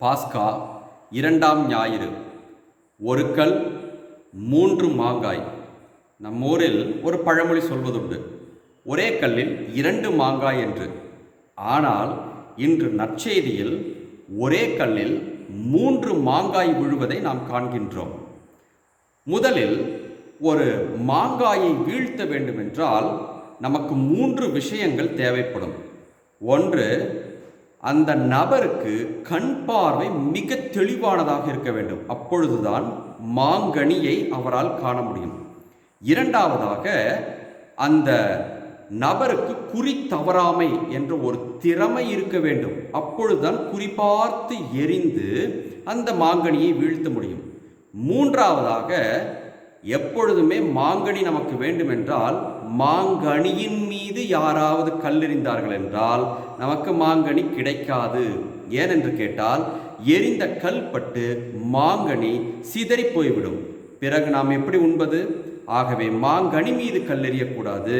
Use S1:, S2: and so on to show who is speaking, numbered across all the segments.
S1: பாஸ்கா இரண்டாம் ஞாயிறு. ஒரு கல் மூன்று மாங்காய். நம்ம ஊரில் ஒரு பழமொழி சொல்வதுண்டு. ஒரே கல்லில் இரண்டு மாங்காய் என்று. ஆனால் இன்று நற்செய்தியில் ஒரே கல்லில் மூன்று மாங்காய் விழுவதை நாம் காண்கின்றோம். முதலில் ஒரு மாங்காயை வீழ்த்த வேண்டுமென்றால் நமக்கு மூன்று விஷயங்கள் தேவைப்படும். ஒன்று அந்த நபருக்கு கண் பார்வை மிக தெளிவானதாக இருக்க வேண்டும். அப்பொழுதுதான் மாங்கனியை அவரால் காண முடியும். இரண்டாவதாக அந்த நபருக்கு குறி தவறாமை என்ற ஒரு திறமை இருக்க வேண்டும். அப்பொழுதுதான் குறிப்பார்த்து எரிந்து அந்த மாங்கனியை வீழ்த்த முடியும். மூன்றாவதாக எப்பொழுதுமே மாங்கனி நமக்கு வேண்டுமென்றால் மாங்கனியின் மீது யாராவது கல்லெறிந்தார்கள் என்றால் நமக்கு மாங்கனி கிடைக்காது. ஏனென்று கேட்டால் எரிந்த கல் பட்டு மாங்கனி சிதறி போய்விடும். பிறகு நாம் எப்படி உண்பது? ஆகவே மாங்கனி மீது கல்லெறியக்கூடாது.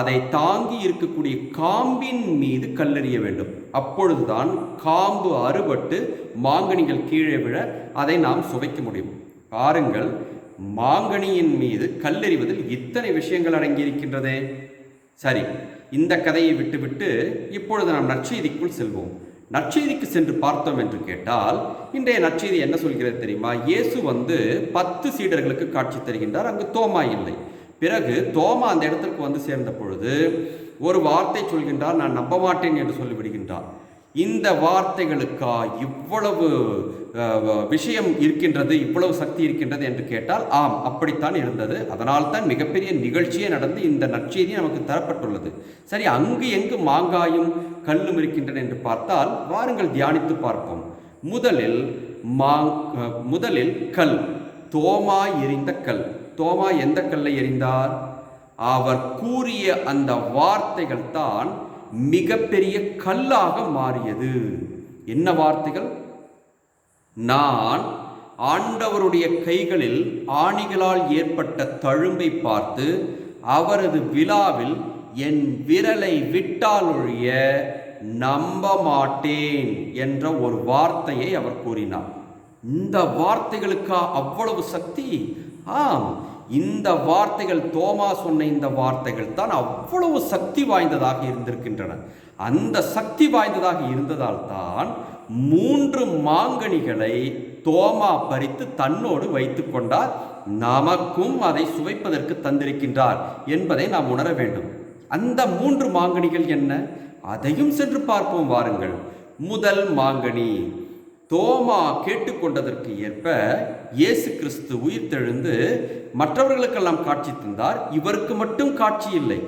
S1: அதை தாங்கி இருக்கக்கூடிய காம்பின் மீது கல்லெறிய வேண்டும். அப்பொழுதுதான் காம்பு அறுபட்டு மாங்கனிகள் கீழே விழ அதை நாம் சுவைக்க முடியும். பாருங்கள் மாங்கனியின் மீது கல்லெறிவதில் இத்தனை விஷயங்கள் அடங்கியிருக்கின்றதே. சரி இந்த கதையை விட்டுவிட்டு இப்பொழுது நாம் நற்செய்திக்குள் செல்வோம். நற்செய்திக்கு சென்று பார்த்தோம் என்று கேட்டால் இன்றைய நற்செய்தி என்ன சொல்கிறது தெரியுமா? இயேசு வந்து பத்து சீடர்களுக்கு காட்சி தருகின்றார் அங்கு தோமா இல்லை. பிறகு தோமா அந்த இடத்திற்கு வந்து சேர்ந்த பொழுது ஒரு வார்த்தை சொல்கின்றார் நான் நம்ப மாட்டேன் என்று சொல்லிவிடுகின்றார். இந்த வார்த்தைகளுக்கா இவ்வளவு விஷயம் இருக்கின்றது இவ்வளவு சக்தி இருக்கின்றது என்று கேட்டால் ஆம் அப்படித்தான் இருந்தது. அதனால் தான் மிகப்பெரிய நிகழ்ச்சியே நடந்து இந்த நற்செய்தி நமக்கு தரப்பட்டுள்ளது. சரி அங்கு எங்கு மாங்காயும் கல்லும் இருக்கின்றன என்று பார்த்தால் வாருங்கள் தியானித்து பார்ப்போம். முதலில் மா முதலில் கல். தோமா எரிந்த கல். தோமா எந்த கல்லை எறிந்தார் அவர் கூறிய அந்த வார்த்தைகள் தான் மிகப்பெரிய கல்லாக மாறியது. என்ன வார்த்தைகள்? நான் ஆண்டவருடைய கைகளில் ஆணிகளால் ஏற்பட்ட தழும்பை பார்த்து அவரது விழாவில் என் விரலை விட்டால் ஒழிய நம்ப மாட்டேன் என்ற ஒரு வார்த்தையை அவர் கூறினார். இந்த வார்த்தைகளுக்கா அவ்வளவு சக்தி? ஆம் இந்த வார்த்தைகள் தோமா சொன்ன இந்த வார்த்தைகள் தான் அவ்வளவு சக்தி வாய்ந்ததாக இருந்திருக்கின்றன. அந்த சக்தி வாய்ந்ததாக இருந்ததால் தான் மூன்று மாங்கனிகளை தோமா பறித்து தன்னோடு வைத்து கொண்டார். நமக்கும் அதை சுவைப்பதற்கு தந்திருக்கின்றார் என்பதை நாம் உணர வேண்டும். அந்த மூன்று மாங்கனிகள் என்ன? அதையும் சென்று பார்ப்போம் வாருங்கள். முதல் மாங்கனி. தோமா கேட்டுக்கொண்டதற்கு ஏற்ப இயேசு கிறிஸ்து உயிர்த்தெழுந்து மற்றவர்களுக்கெல்லாம் காட்சி தந்தார். இவருக்கு மட்டும் காட்சி இல்லை.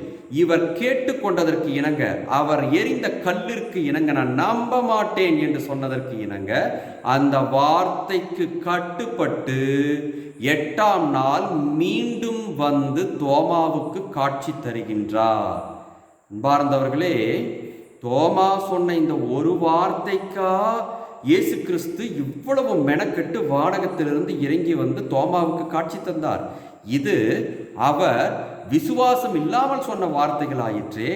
S1: இவர் கேட்டுக்கொண்டதற்கு இணங்க அவர் எரிந்த கல்லிற்கு இணங்க நான் நம்ப மாட்டேன் என்று சொன்னதற்கு இணங்க அந்த வார்த்தைக்கு கட்டுப்பட்டு எட்டாம் நாள் மீண்டும் வந்து தோமாவுக்கு காட்சி தருகின்றார். அன்பார்ந்தவர்களே தோமா சொன்ன இந்த ஒரு வார்த்தைக்கா இயேசு கிறிஸ்து இவ்வளவு மெனக்கெட்டு வானகத்திலிருந்து இறங்கி வந்து தோமாவுக்கு காட்சி தந்தார். இது அவர் விசுவாசம் இல்லாமல் சொன்ன வார்த்தைகளாயிற்றே.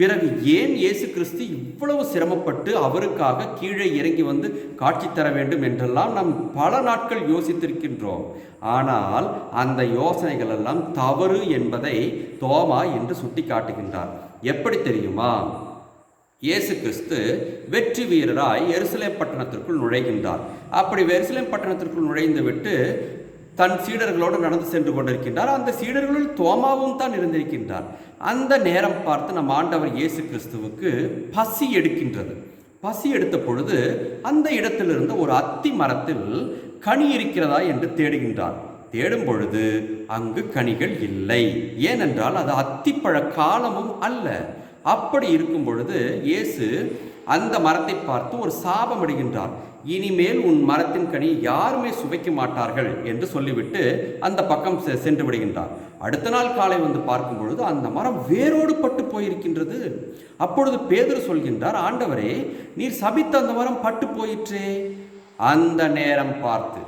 S1: பிறகு ஏன் இயேசு கிறிஸ்து இவ்வளவு சிரமப்பட்டு அவருக்காக கீழே இறங்கி வந்து காட்சி தர வேண்டும் என்றெல்லாம் நாம் பல நாட்கள் யோசித்திருக்கின்றோம். ஆனால் அந்த யோசனைகள் எல்லாம் தவறு என்பதை தோமா என்று சுட்டி காட்டுகின்றார் எப்படி தெரியுமா? இயேசு கிறிஸ்து வெற்றி வீரராய் எருசலேம் பட்டணத்திற்குள் நுழைகின்றார். அப்படி எருசலேம் பட்டணத்திற்குள் நுழைந்து விட்டு தன் சீடர்களோடு நடந்து சென்று கொண்டிருக்கின்றார். அந்த சீடர்களில் தோமாவும் தான் இருந்திருக்கின்றார். அந்த நேரம் பார்த்து நம் ஆண்டவர் இயேசு கிறிஸ்துவுக்கு பசி எடுக்கின்றது. பசி எடுத்த பொழுது அந்த இடத்திலிருந்து ஒரு அத்தி மரத்தில் கனி இருக்கிறதா என்று தேடுகின்றார். தேடும் பொழுது அங்கு கனிகள் இல்லை. ஏனென்றால் அது அத்திப்பழ காலமும் அல்ல. அப்படி இருக்கும் பொழுது இயேசு அந்த மரத்தை பார்த்து ஒரு சாபம் இடுகின்றார் இனிமேல் உன் மரத்தின் கனி யாருமே சுவைக்க மாட்டார்கள் என்று சொல்லிவிட்டு அந்த பக்கம் செ- சென்று விடுகின்றார். அடுத்த நாள் காலை வந்து பார்க்கும் பொழுது அந்த மரம் வேரோடு பட்டு போயிருக்கின்றது. அப்பொழுது பேதர் சொல்கின்றார் ஆண்டவரே நீர் சபித்த அந்த மரம் பட்டு போயிற்றே. அந்த நேரம் பார்த்து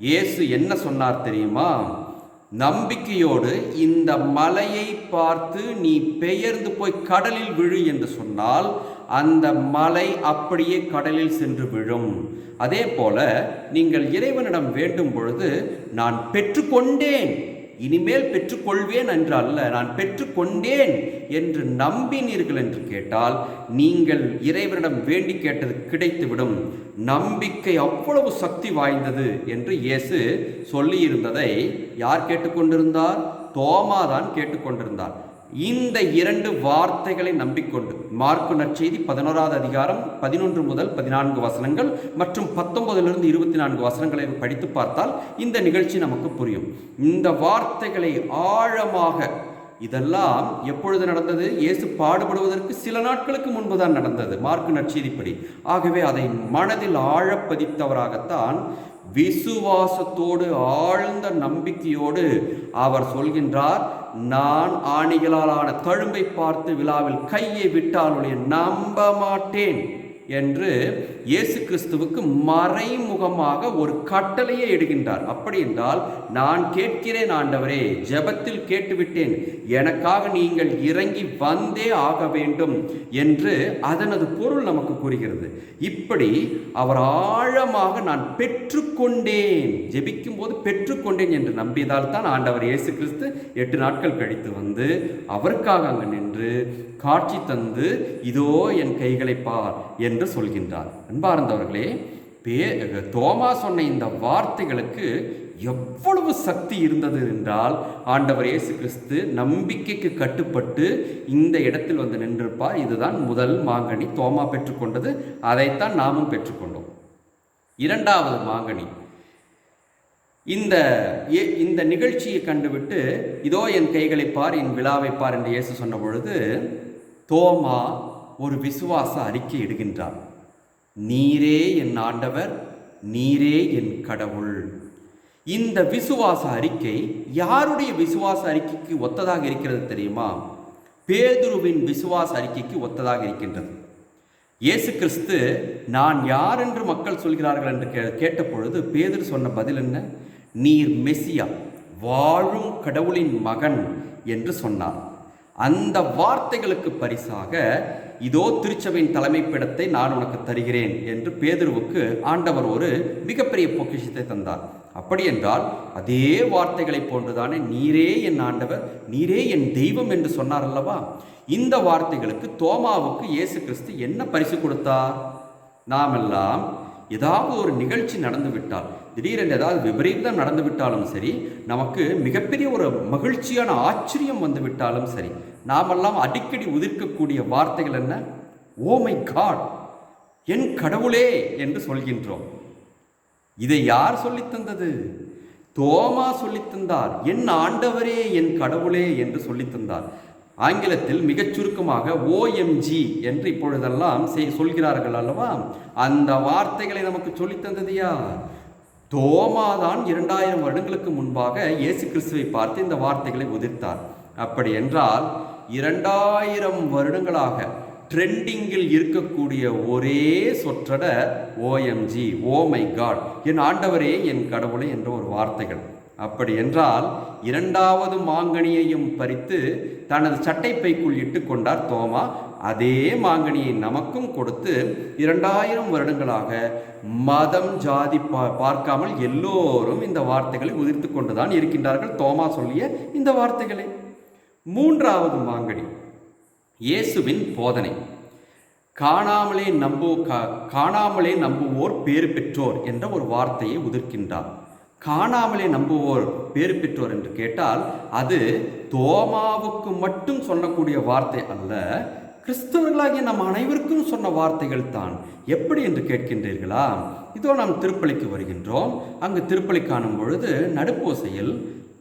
S1: இயேசு என்ன சொன்னார் தெரியுமா? நம்பிக்கையோடு இந்த மலையை பார்த்து நீ பெயர்ந்து போய் கடலில் விழு என்று சொன்னால் அந்த மலை அப்படியே கடலில் சென்று விழும். அதே போல நீங்கள் இறைவனிடம் வேண்டும் பொழுது நான் பெற்றுக்கொண்டேன். இனிமேல் பெற்றுக்கொள்வேன் என்று அல்ல நான் பெற்றுக்கொண்டேன் என்று நம்பினீர்கள் என்று கேட்டால் நீங்கள் இறைவனிடம் வேண்டி கேட்டது கிடைத்துவிடும். நம்பிக்கை அவ்வளவு சக்தி வாய்ந்தது என்று இயேசு சொல்லியிருந்ததை யார் கேட்டுக்கொண்டிருந்தார்? தோமா தான் கேட்டுக்கொண்டிருந்தார். இந்த இரண்டு வார்த்தைகளை நம்பிக்கொண்டு மார்க்கு நற்செய்தி பதினோராவது அதிகாரம் பதினொன்று முதல் பதினான்கு வசனங்கள் மற்றும் பத்தொன்பதிலிருந்து இருபத்தி நான்கு வசனங்களை படித்து பார்த்தால் இந்த நிகழ்ச்சி நமக்கு புரியும். இந்த வார்த்தைகளை ஆழமாக இதெல்லாம் எப்பொழுது நடந்தது? இயேசு பாடுபடுவதற்கு சில நாட்களுக்கு முன்புதான் நடந்தது மார்க்கு நற்செய்திப்படி. ஆகவே அதை மனதில் ஆழப்பதித்தவராகத்தான் விசுவாசத்தோடு ஆழ்ந்த நம்பிக்கையோடு அவர் சொல்கின்றார் நான் ஆணிகளாலான தழும்பை பார்த்து விழாவில் கையை விட்டாலுடைய நம்ப மாட்டேன். என்று இயேசு கிறிஸ்துவுக்கு மறைமுகமாக ஒரு கட்டளையை இடுகின்றார். அப்படி என்றால் நான் கேட்கிறேன் ஆண்டவரே ஜெபத்தில் கேட்டுவிட்டேன். எனக்காக நீங்கள் இறங்கி வந்தே ஆக வேண்டும் என்று அதனது பொருள் நமக்கு கூறுகிறது. இப்படி அவர் ஆழமாக நான் பெற்றுக்கொண்டேன் ஜெபிக்கும் போது பெற்றுக்கொண்டேன் என்று நம்பியதால் தான் ஆண்டவர் இயேசு கிறிஸ்து எட்டு நாட்கள் கழித்து வந்து அவருக்காக அங்கு நின்று காட்சி தந்து இதோ என் கைகளை பார் என்று என்று சொல்கின்றார். அன்பார்ந்தவர்களே பே தோமா சொன்ன இந்த வார்த்தைகளுக்கு எவ்வளவு சக்தி இருந்தது என்றால் ஆண்டவர் இயேசு கிறிஸ்து நம்பிக்கைக்கு கட்டுப்பட்டு இந்த இடத்தில் வந்து நின்றிருப்பார். இதுதான் முதல் மாங்கனி தோமா பெற்றுக்கொண்டது அதைத்தான் நாமும் பெற்றுக்கொண்டோம் இரண்டாவது மாங்கனி. இந்த இந்த நிகழ்ச்சியை கண்டுவிட்டு இதோ என் கைகளை பார் என் விழாவை பார் என்று இயேசு சொன்ன பொழுது தோமா ஒரு விசுவாச அறிக்கை இடுகின்றார் நீரே என் ஆண்டவர் நீரே என் கடவுள். இந்த விசுவாச அறிக்கை யாருடைய விசுவாச அறிக்கைக்கு ஒத்ததாக இருக்கிறது தெரியுமா? பேதுருவின் விசுவாச அறிக்கைக்கு ஒத்ததாக இருக்கின்றது. இயேசு கிறிஸ்து நான் யார் என்று மக்கள் சொல்கிறார்கள்? என்று கே கேட்ட பொழுது பேதுரு சொன்ன பதில் என்ன? நீர் மெசியா வாழும் கடவுளின் மகன் என்று சொன்னார் அந்த வார்த்தைகளுக்கு பரிசாக இதோ திருச்சபையின் தலைமைப்பிடத்தை நான் உனக்கு தருகிறேன் என்று பேதுருவுக்கு ஆண்டவர் ஒரு மிகப்பெரிய பொக்கிஷத்தை தந்தார். அப்படி என்றால் அதே வார்த்தைகளைப் போன்றுதானே நீரே என் ஆண்டவர் நீரே என் தெய்வம் என்று சொன்னார் அல்லவா? இந்த வார்த்தைகளுக்கு தோமாவுக்கு இயேசு கிறிஸ்து என்ன பரிசு கொடுத்தார்? நாமெல்லாம் ஏதாவது ஒரு நிகழ்ச்சி நடந்து விட்டால் திடீரென்று ஏதாவது விபரீதம் நடந்து விட்டாலும் சரி நமக்கு மிகப்பெரிய ஒரு மகிழ்ச்சியான ஆச்சரியம் வந்து விட்டாலும் சரி நாமெல்லாம் அடிக்கடி உதிர்க்கக்கூடிய வார்த்தைகள் என்ன? ஓ மை காட் என் கடவுளே என்று சொல்கின்றோம். இதை யார் சொல்லித் தந்தது? தோமா சொல்லித்தந்தார் என் ஆண்டவரே என் கடவுளே என்று சொல்லித்தந்தார் ஆங்கிலத்தில் மிகச் சுருக்கமாக ஓஎம்ஜி என்று இப்பொழுதெல்லாம் செய் சொல்கிறார்கள் அல்லவா? அந்த வார்த்தைகளை நமக்கு சொல்லித்தந்தது யார்? தோமா தான் இரண்டாயிரம் வருடங்களுக்கு முன்பாக இயேசு கிறிஸ்துவை பார்த்து இந்த வார்த்தைகளை உதிர்த்தார். அப்படி என்றால் இரண்டாயிரம் வருடங்களாக ட்ரெண்டிங்கில் இருக்கக்கூடிய ஒரே சொற்றட ஓஎம்ஜி ஓ மை காட் என் ஆண்டவரே என் கடவுளே என்ற ஒரு வார்த்தைகள். அப்படி என்றால் இரண்டாவது மாங்கனியையும் பறித்து தனது சட்டைப்பைக்குள் இட்டு கொண்டார் தோமா. அதே மாங்கனியை நமக்கும் கொடுத்து இரண்டாயிரம் வருடங்களாக மதம் ஜாதி பா- பார்க்காமல் எல்லோரும் இந்த வார்த்தைகளை உதிர்த்து கொண்டுதான் இருக்கின்றார்கள் தோமா சொல்லிய இந்த வார்த்தைகளை. மூன்றாவது மாங்கனி இயேசுவின் போதனை. காணாமலே நம்பு கா- காணாமலே நம்புவோர் பேறு பெற்றோர் என்ற ஒரு வார்த்தையை உதிர்க்கின்றார். காணாமலே நம்புவோர் பேறு பெற்றோர் என்று கேட்டால் அது தோமாவுக்கு மட்டும் சொல்லக்கூடிய வார்த்தை அல்ல கிறிஸ்தவர்களாகிய நம் அனைவருக்கும் சொன்ன வார்த்தைகள் தான். எப்படி என்று கேட்கின்றீர்களா? இதோ நாம் திருப்பலிக்கு வருகின்றோம். அங்கு திருப்பலி காணும் பொழுது நடுப்போசையில்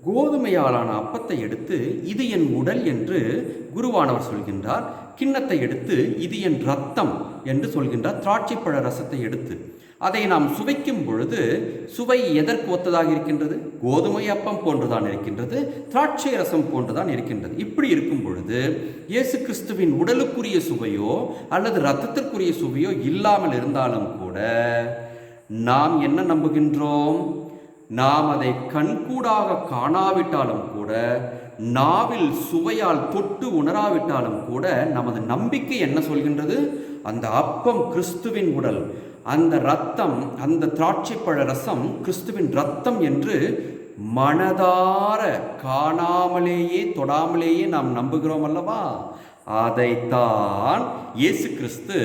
S1: கோதுமையாலான அப்பத்தை எடுத்து இது என் உடல் என்று குருவானவர் சொல்கின்றார். கிண்ணத்தை எடுத்து இது என் ரத்தம் என்று சொல்கின்றார் திராட்சைப்பழ ரசத்தை எடுத்து அதை நாம் சுவைக்கும் பொழுது சுவை எதற்கு ஒத்ததாக இருக்கின்றது? கோதுமை அப்பம் போன்றுதான் இருக்கின்றது திராட்சை ரசம் போன்றுதான் இருக்கின்றது. இப்படி இருக்கும் பொழுது இயேசு கிறிஸ்துவின் உடலுக்குரிய சுவையோ அல்லது இரத்தத்திற்குரிய சுவையோ இல்லாமல் இருந்தாலும் கூட நாம் என்ன நம்புகின்றோம்? நாம் அதை கண்கூடாக காணாவிட்டாலும் கூட நாவில் சுவையால் தொட்டு உணராவிட்டாலும் கூட நமது நம்பிக்கை என்ன சொல்கின்றது? அந்த அப்பம் கிறிஸ்துவின் உடல் அந்த ரத்தம் அந்த திராட்சைப்பழ ரசம் கிறிஸ்துவின் ரத்தம் என்று மனதார காணாமலேயே தொடாமலேயே நாம் நம்புகிறோம் அல்லவா? அதைத்தான் இயேசு கிறிஸ்து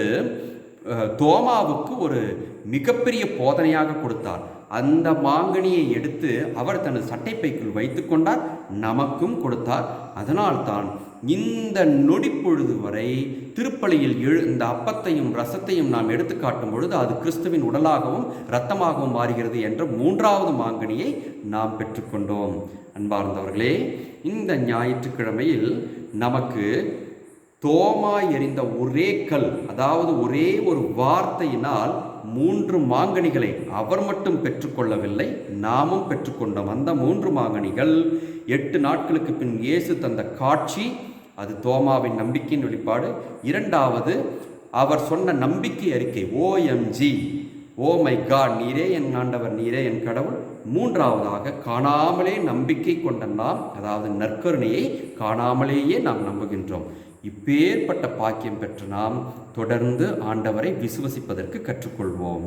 S1: தோமாவுக்கு ஒரு மிகப்பெரிய போதனையாக கொடுத்தார். அந்த மாங்கனியை எடுத்து அவர் தனது சட்டைப்பைக்குள் வைத்து கொண்டார் நமக்கும் கொடுத்தார். அதனால்தான் இந்த நொடிப்பொழுது வரை திருப்பலியில் எழு இந்த அப்பத்தையும் ரசத்தையும் நாம் எடுத்து காட்டும் பொழுது அது கிறிஸ்துவின் உடலாகவும் இரத்தமாகவும் மாறுகிறது என்ற மூன்றாவது மாங்கனியை நாம் பெற்றுக்கொண்டோம் அன்பார்ந்தவர்களே இந்த ஞாயிற்றுக்கிழமையில் நமக்கு தோமாய் எறிந்த ஒரே கல் அதாவது ஒரே ஒரு வார்த்தையினால் மூன்று மாங்கனிகளை அவர் மட்டும் பெற்றுக்கொள்ளவில்லை நாமும் பெற்றுக்கொண்டோம். அந்த மூன்று மாங்கனிகள் எட்டு நாட்களுக்கு பின் இயேசு தந்த காட்சி அது தோமாவின் நம்பிக்கையின் வெளிப்பாடு. இரண்டாவது அவர் சொன்ன நம்பிக்கை அறிக்கை ஓஎம்ஜி ஓ மை காட் நீரே என் ஆண்டவர் நீரே என் கடவுள். மூன்றாவதாக காணாமலே நம்பிக்கை கொண்ட நாம் அதாவது நற்கருணையை காணாமலேயே நாம் நம்புகின்றோம். இப்பேற்பட்ட பாக்கியம் பெற்ற நாம் தொடர்ந்து ஆண்டவரை விசுவசிப்பதற்கு கற்றுக்கொள்வோம்.